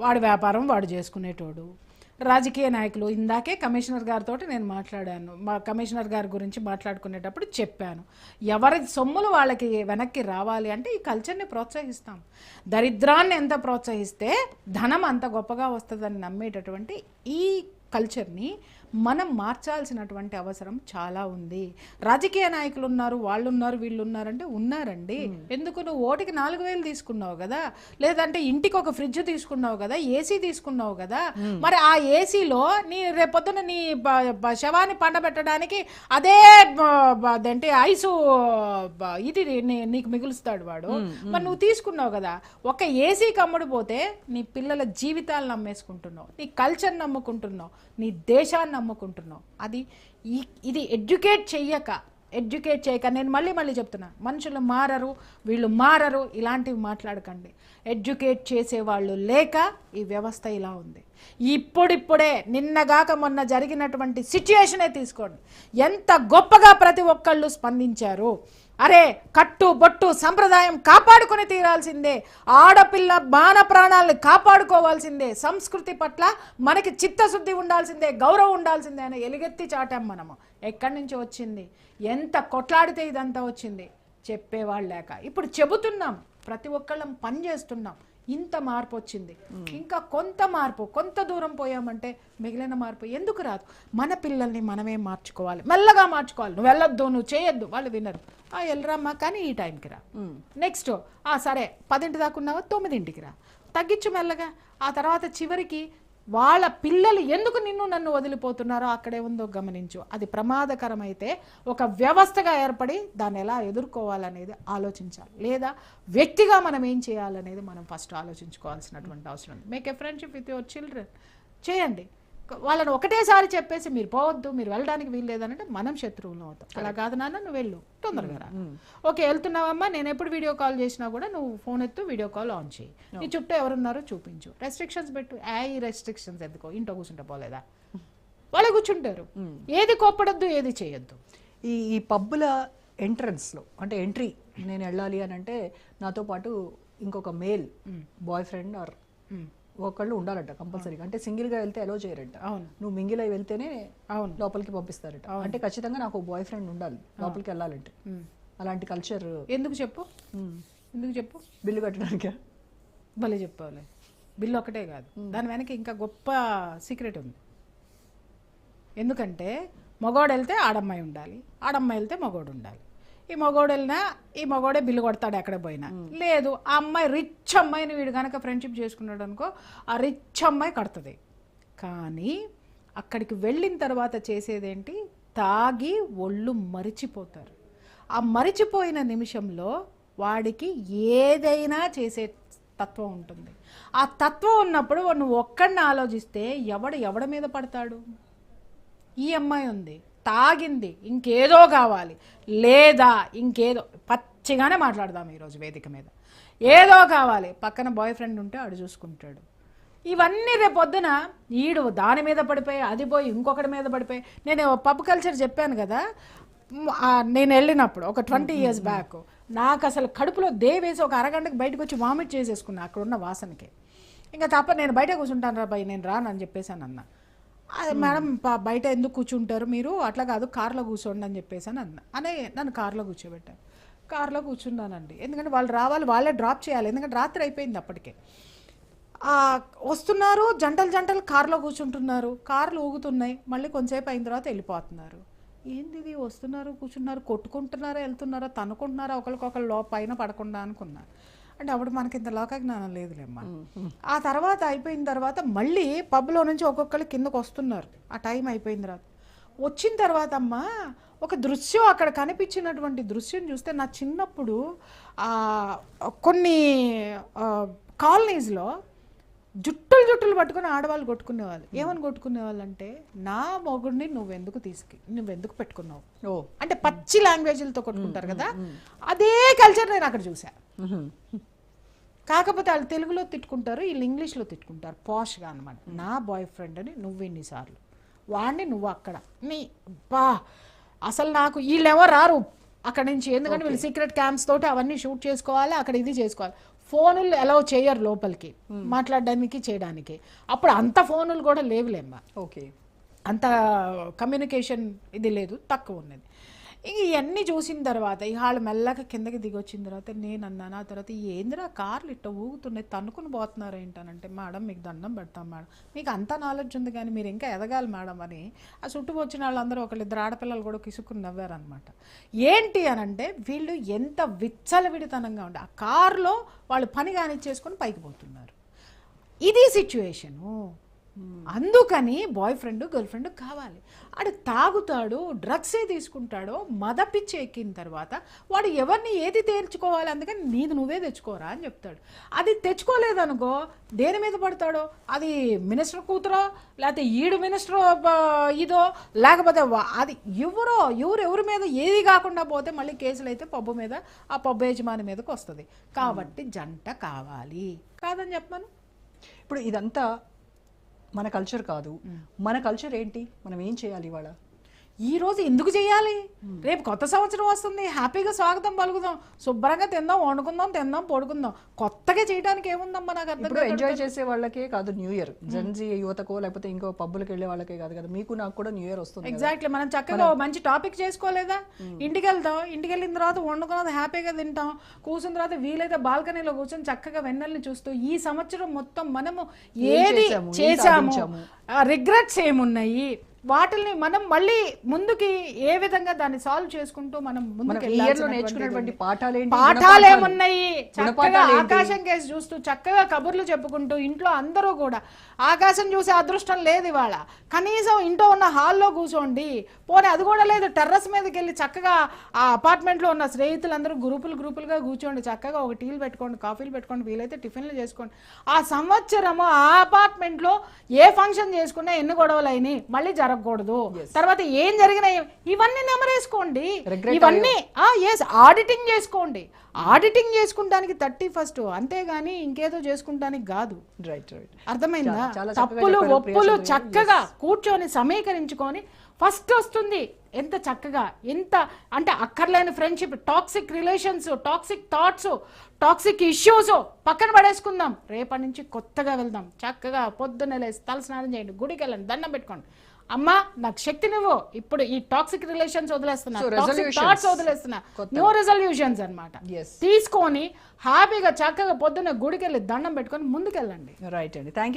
వాడి వ్యాపారం వాడు చేసుకునేటోడు. రాజకీయ నాయకులు ఇందాకే కమిషనర్ గారితో నేను మాట్లాడాను. మా కమిషనర్ గారి గురించి మాట్లాడుకునేటప్పుడు చెప్పాను. ఎవరి సొమ్ములు వాళ్ళకి వెనక్కి రావాలి అంటే ఈ కల్చర్ని ప్రోత్సహిస్తాం. దరిద్రాన్ని ఎంత ప్రోత్సహిస్తే ధనం అంత గొప్పగా వస్తుందని నమ్మేటటువంటి ఈ కల్చర్ని మనం మార్చాల్సినటువంటి అవసరం చాలా ఉంది. రాజకీయ నాయకులు ఉన్నారు వాళ్ళు ఉన్నారు వీళ్ళు ఉన్నారంటే ఉన్నారండి ఎందుకు నువ్వు ఓటికి నాలుగు వేలు తీసుకున్నావు కదా? లేదంటే ఇంటికి ఒక ఫ్రిడ్జ్ తీసుకున్నావు కదా? ఏసీ తీసుకున్నావు కదా? మరి ఆ ఏసీలో నీ రేపొద్దున నీ శవాన్ని పండబెట్టడానికి అదే అదేంటి ఐసు ఇది నీకు మిగులుస్తాడు వాడు. మరి నువ్వు తీసుకున్నావు కదా? ఒక ఏసీ కమ్ముడు పోతే నీ పిల్లల జీవితాలు నమ్మేసుకుంటున్నావు నీ కల్చర్ నమ్ముకుంటున్నావు నీ దేశాన్ని నమ్ముకుంటున్నావు? అది ఈ- ఇది ఎడ్యుకేట్ చెయ్యక ఎడ్యుకేట్ చేయక నేను మళ్ళీ మళ్ళీ చెప్తున్నా మనుషులు మారరు వీళ్ళు మారరు ఇలాంటివి మాట్లాడకండి. ఎడ్యుకేట్ చేసేవాళ్ళు లేక ఈ వ్యవస్థ ఇలా ఉంది. ఇప్పుడిప్పుడే నిన్నగాక మొన్న జరిగినటువంటి సిచ్యుయేషనే తీసుకోండి. ఎంత గొప్పగా ప్రతి ఒక్కళ్ళు స్పందించారు? అరే కట్టు బొట్టు సంప్రదాయం కాపాడుకొని తీరాల్సిందే. ఆడపిల్ల మాన ప్రాణాలను కాపాడుకోవాల్సిందే. సంస్కృతి పట్ల మనకి చిత్తశుద్ధి ఉండాల్సిందే గౌరవం ఉండాల్సిందే అని ఎలుగెత్తి చాటాం మనము. ఎక్కడి నుంచి వచ్చింది? ఎంత కొట్లాడితే ఇదంతా వచ్చింది? చెప్పేవాళ్ళు లేక ఇప్పుడు చెబుతున్నాం. ప్రతి ఒక్కళ్ళం పని చేస్తున్నాం. ఇంత మార్పు వచ్చింది. ఇంకా కొంత మార్పు కొంత దూరం పోయామంటే మిగిలిన మార్పు ఎందుకు రాదు? మన పిల్లల్ని మనమే మార్చుకోవాలి. మెల్లగా మార్చుకోవాలి. నువ్వు వెళ్ళొద్దు నువ్వు చేయొద్దు వాళ్ళు వినరు. ఆ వెళ్ళరామ్మా కానీ ఈ టైంకి రా. నెక్స్ట్ ఆ సరే పదింటి దాకా ఉన్నావా? తొమ్మిదింటికి రా. తగ్గించు మెల్లగా. ఆ తర్వాత చివరికి వాళ్ళ పిల్లలు ఎందుకు నిన్ను నన్ను వదిలిపోతున్నారో అక్కడే ఉందో గమనించు. అది ప్రమాదకరమైతే ఒక వ్యవస్థగా ఏర్పడి దాన్ని ఎలా ఎదుర్కోవాలనేది ఆలోచించాలి. లేదా వ్యక్తిగా మనం ఏం చేయాలనేది మనం ఫస్ట్ ఆలోచించుకోవాల్సినటువంటి అవసరం ఉంది. Make a friendship with your children చేయండి. వాళ్ళని ఒకటేసారి చెప్పేసి మీరు పోవద్దు మీరు వెళ్ళడానికి వీలు లేదనంటే మనం శత్రువులు అవుతాం. అలా కాదు నాన్న నువ్వు వెళ్ళు. తొందరగా రా. ఓకే వెళ్తున్నావమ్మా నేను ఎప్పుడు వీడియో కాల్ చేసినా కూడా నువ్వు ఫోన్ ఎత్తు వీడియో కాల్ ఆన్ చేయి. నీ చుట్టూ ఎవరున్నారో చూపించు. రెస్ట్రిక్షన్స్ పెట్టు. ఏ రెస్ట్రిక్షన్స్ ఎందుకో? ఇంట్లో కూర్చుంటే పోలేదా? వాళ్ళు కూర్చుంటారు. ఏది కోప్పడద్దు ఏది చేయొద్దు. ఈ ఈ పబ్బుల ఎంట్రన్స్లో అంటే ఎంట్రీ నేను వెళ్ళాలి అని అంటే నాతో పాటు ఇంకొక మేల్ బాయ్ ఫ్రెండ్ ఆర్. ఒకళ్ళు ఉండాలంట కంపల్సరీగా. అంటే సింగిల్గా వెళ్తే అలో చేయరంట. అవును. నువ్వు మింగిల్ అయి వెళ్తేనే అవును. లోపలికి పంపిస్తారట. అంటే ఖచ్చితంగా నాకు బాయ్ ఫ్రెండ్ ఉండాలి లోపలికి వెళ్ళాలంటే. అలాంటి కల్చర్ ఎందుకు చెప్పు? ఎందుకు చెప్పు? బిల్లు కట్టడానికి? భలే చెప్పాలి బిల్లు ఒకటే కాదు. దాని వెనక ఇంకా గొప్ప సీక్రెట్ ఉంది. ఎందుకంటే మగోడు వెళ్తే ఆడమ్మాయి ఉండాలి ఆడమ్మాయి వెళ్తే మగోడు ఉండాలి. ఈ మగోడు వెళ్ళినా ఈ మగోడే బిల్లు కొడతాడు ఎక్కడ పోయినా. లేదు ఆ అమ్మాయి రిచ్ అమ్మాయిని వీడు కనుక ఫ్రెండ్షిప్ చేసుకున్నాడు అనుకో ఆ రిచ్ అమ్మాయి కడుతుంది. కానీ అక్కడికి వెళ్ళిన తర్వాత చేసేదేంటి? తాగి ఒళ్ళు మరిచిపోతారు. ఆ మరిచిపోయిన నిమిషంలో వాడికి ఏదైనా చేసే తత్వం ఉంటుంది. ఆ తత్వం ఉన్నప్పుడు నువ్వు ఒక్కడిని ఆలోచిస్తే ఎవడు ఎవడ మీద పడతాడు? ఈ అమ్మాయి ఉంది. తాగింది ఇంకేదో కావాలి. లేదా ఇంకేదో పచ్చిగానే మాట్లాడదాం ఈరోజు వేదిక మీద. ఏదో కావాలి. పక్కన బాయ్ ఫ్రెండ్ ఉంటే ఆడు చూసుకుంటాడు. ఇవన్నీ రేపొద్దున ఈడు దాని మీద పడిపోయి అది పోయి ఇంకొకటి మీద పడిపోయి నేను పబ్ కల్చర్ చెప్పాను కదా నేను వెళ్ళినప్పుడు ఒక ట్వంటీ ఇయర్స్ బ్యాక్ నాకు అసలు కడుపులో దేవేసి ఒక అరగంటకి బయటకు వచ్చి వామిట్ చేసేసుకున్నా అక్కడ ఉన్న వాసనకి. ఇంకా తప్ప నేను బయట కూర్చుంటాను రా భయ్ నేను రాను అని చెప్పేసాను అన్న. మేడం ప- బయట ఎందుకు కూర్చుంటారు మీరు? అట్లా కాదు కార్లో కూర్చోండి అని చెప్పేసి అని అన్న. అనే నన్ను కార్లో కూర్చోబెట్టారు. కార్లో కూర్చున్నానండి. ఎందుకంటే వాళ్ళు రావాలి వాళ్ళే డ్రాప్ చేయాలి. ఎందుకంటే రాత్రి అయిపోయింది అప్పటికే. వస్తున్నారు జంటలు జంటలు కార్లో కూర్చుంటున్నారు. కార్లు ఊగుతున్నాయి. మళ్ళీ కొంతసేపు అయిన తర్వాత వెళ్ళిపోతున్నారు. ఏంది ఇది వస్తున్నారు కూర్చున్నారు కొట్టుకుంటున్నారా వెళ్తున్నారా తనుకుంటున్నారా ఒకరికొకరు లో పైన పడకుండా అనుకున్నా. అంటే అప్పుడు మనకి ఇంత లోక జ్ఞానం లేదులేమ్మా. ఆ తర్వాత అయిపోయిన తర్వాత మళ్ళీ పబ్లో నుంచి ఒక్కొక్కరు కిందకు వస్తున్నారు. ఆ టైం అయిపోయిన తర్వాత. వచ్చిన తర్వాత అమ్మా ఒక దృశ్యం అక్కడ కనిపించినటువంటి దృశ్యం చూస్తే నా చిన్నప్పుడు కొన్ని కాలనీస్లో జుట్టులు జుట్టులు పట్టుకుని ఆడవాళ్ళు కొట్టుకునేవాళ్ళు. ఏమని కొట్టుకునేవాళ్ళు అంటే నా మొగుడిని నువ్వెందుకు తీసుకు నువ్వెందుకు పెట్టుకున్నావు? ఓ. అంటే పచ్చి లాంగ్వేజ్లతో కొట్టుకుంటారు కదా. అదే కల్చర్ నేను అక్కడ చూసా కాకపోతే వాళ్ళు తెలుగులో తిట్టుకుంటారు వీళ్ళు ఇంగ్లీష్లో తిట్టుకుంటారు. పాష్గా అనమాట నా బాయ్ ఫ్రెండ్ అని నువ్వు ఎన్నిసార్లు? వాడిని నువ్వు అక్కడ. నీ బా అసలు నాకు వీళ్ళేమో రారు అక్కడ నుంచి? ఎందుకంటే వీళ్ళు సీక్రెట్ క్యాంప్స్ తోటి అవన్నీ షూట్ చేసుకోవాలి అక్కడ ఇది చేసుకోవాలి. ఫోనులు అలౌ చేయరు లోపలికి మాట్లాడడానికి చేయడానికి. అప్పుడు అంత ఫోనులు కూడా లేవులేమ్మా. ఓకే. అంత కమ్యూనికేషన్ ఇది లేదు తక్కువ ఉన్నది. ఇంక ఇవన్నీ చూసిన తర్వాత ఇక వాళ్ళు మెల్లగా కిందకి దిగొచ్చిన తర్వాత నేను అన్నాను ఆ తర్వాత ఏందిరా కార్లు ఇట్ట ఊగుతున్నాయి తన్నుకుని పోతున్నారు ఏంటనంటే మేడం మీకు దండం పెడతాం మేడం. మీకు అంత నాలెడ్జ్ ఉంది కానీ మీరు ఇంకా ఎదగాలి మేడం అని ఆ చుట్టూ వచ్చిన వాళ్ళందరూ ఒకళ్ళిద్దరు ఆడపిల్లలు కూడా కిసుకుని నవ్వారనమాట ఏంటి అని అంటే వీళ్ళు ఎంత విచ్చలవిడితనంగా ఉండే ఆ కారులో వాళ్ళు పని కానిచ్చేసుకొని పైకి పోతున్నారు. ఇది సిచ్యువేషను అందుకని బాయ్ ఫ్రెండ్ గర్ల్ ఫ్రెండ్ కావాలి. ఆడు తాగుతాడు డ్రగ్సే తీసుకుంటాడో మద పిచ్చి ఎక్కిన తర్వాత వాడు ఎవరిని ఏది తేల్చుకోవాలి అందుకని నీది నువ్వే తెచ్చుకోరా అని చెప్తాడు. అది తెచ్చుకోలేదనుకో దేని మీద పడతాడో? అది మినిస్టర్ కూతురో లేకపోతే ఈడు మినిస్టర్ ఇదో లేకపోతే అది ఎవరో ఎవరు ఎవరి మీద ఏది కాకుండా పోతే మళ్ళీ కేసులు అయితే పబ్బు మీద ఆ పబ్బు యజమాని మీదకి వస్తుంది. కాబట్టి జంట కావాలి. కాదని చెప్పమను ఇప్పుడు ఇదంతా మన కల్చర్ కాదు. మన కల్చర్ ఏంటి? మనం ఏం చేయాలి ఇవాళ? ఈ రోజు ఎందుకు చేయాలి? రేపు కొత్త సంవత్సరం వస్తుంది. హ్యాపీగా స్వాగతం పలుకుదాం. శుభ్రంగా తిందాం వండుకుందాం తిందాం పడుకుందాం. కొత్తగా చేయడానికి ఏముందమ్మా నాకు అర్థం ఎంజాయ్ చేసే వాళ్ళకే కాదు న్యూ ఇయర్ జెన్జీ యువతకో లేకపోతే ఇంకో పబ్బులకు వెళ్ళే వాళ్ళకే కాదు కదా. మీకు నాకు కూడా న్యూ ఇయర్ వస్తుంది. ఎగ్జాక్ట్లీ మనం చక్కగా మంచి టాపిక్ చేసుకోలేదా? ఇంటికి వెళ్తాం ఇంటికి వెళ్ళిన తర్వాత వండుకున్నది హ్యాపీగా తింటాం. కూర్చున్న తర్వాత వీలైతే బాల్కనీలో కూర్చొని చక్కగా వెన్నెల్ని చూస్తూ ఈ సంవత్సరం మొత్తం మనము ఏది సాధించాము. రిగ్రెట్స్ ఏమున్నాయి? వాటిని మనం మళ్ళీ ముందుకి ఏ విధంగా దాన్ని సాల్వ్ చేసుకుంటూ మనం నేర్చుకున్నటువంటి. పాఠాలు పాఠాలు ఏమున్నాయి చక్కగా? ఆకాశం కేసి చూస్తూ చక్కగా కబుర్లు చెప్పుకుంటూ ఇంట్లో అందరూ కూడా ఆకాశం చూసే అదృష్టం లేదు ఇవాళ. కనీసం ఇంట్లో ఉన్న హాల్లో కూర్చోండి పోనీ అది కూడా లేదు. టెర్రస్ మీదకి వెళ్ళి చక్కగా ఆ అపార్ట్మెంట్లో ఉన్న స్నేహితులందరూ గ్రూపులు గ్రూపులుగా కూర్చోండి. చక్కగా ఒక టీలు పెట్టుకోండి కాఫీలు పెట్టుకోండి వీలైతే టిఫిన్లు చేసుకోండి. ఆ సంవత్సరము ఆ అపార్ట్మెంట్లో ఏ ఫంక్షన్ చేసుకున్నా ఎన్ని గొడవలు అయినాయి మళ్ళీ జరగకూడదు. తర్వాత ఏం జరిగినాయి ఇవన్నీ నెమరేసుకోండి. ఇవన్నీ ఎస్ ఆడిటింగ్ చేసుకోండి. ఆడిటింగ్ చేసుకుంటానికి థర్టీ ఫస్ట్ అంతేగాని ఇంకేదో చేసుకుంటానికి కాదు. రైట్ రైట్ అర్థమైందా? తప్పులు ఒప్పులు చక్కగా కూర్చొని సమీకరించుకొని ఫస్ట్ వస్తుంది. ఎంత చక్కగా ఎంత అంటే అక్కర్లేని friendship toxic relations toxic thoughts toxic issues పక్కన పడేసుకుందాం. రేపటి నుంచి కొత్తగా వెళ్దాం. చక్కగా పొద్దున్నే లేసి తల స్నానం చేయండి గుడికి వెళ్ళండి దండం పెట్టుకోండి. అమ్మా నాకు శక్తినివ్వు ఇప్పుడు ఈ టాక్సిక్ రిలేషన్స్ వదిలేస్తున్నా టాక్సిక్. థాట్స్ వదిలేస్తున్నా. న్యూ రెజల్యూషన్స్ అన్నమాట. Yes. తీసుకొని హ్యాపీగా చక్కగా పొద్దున్న గుడికి వెళ్ళి దండం పెట్టుకొని ముందుకెళ్ళండి. రైట్ అండి. థ్యాంక్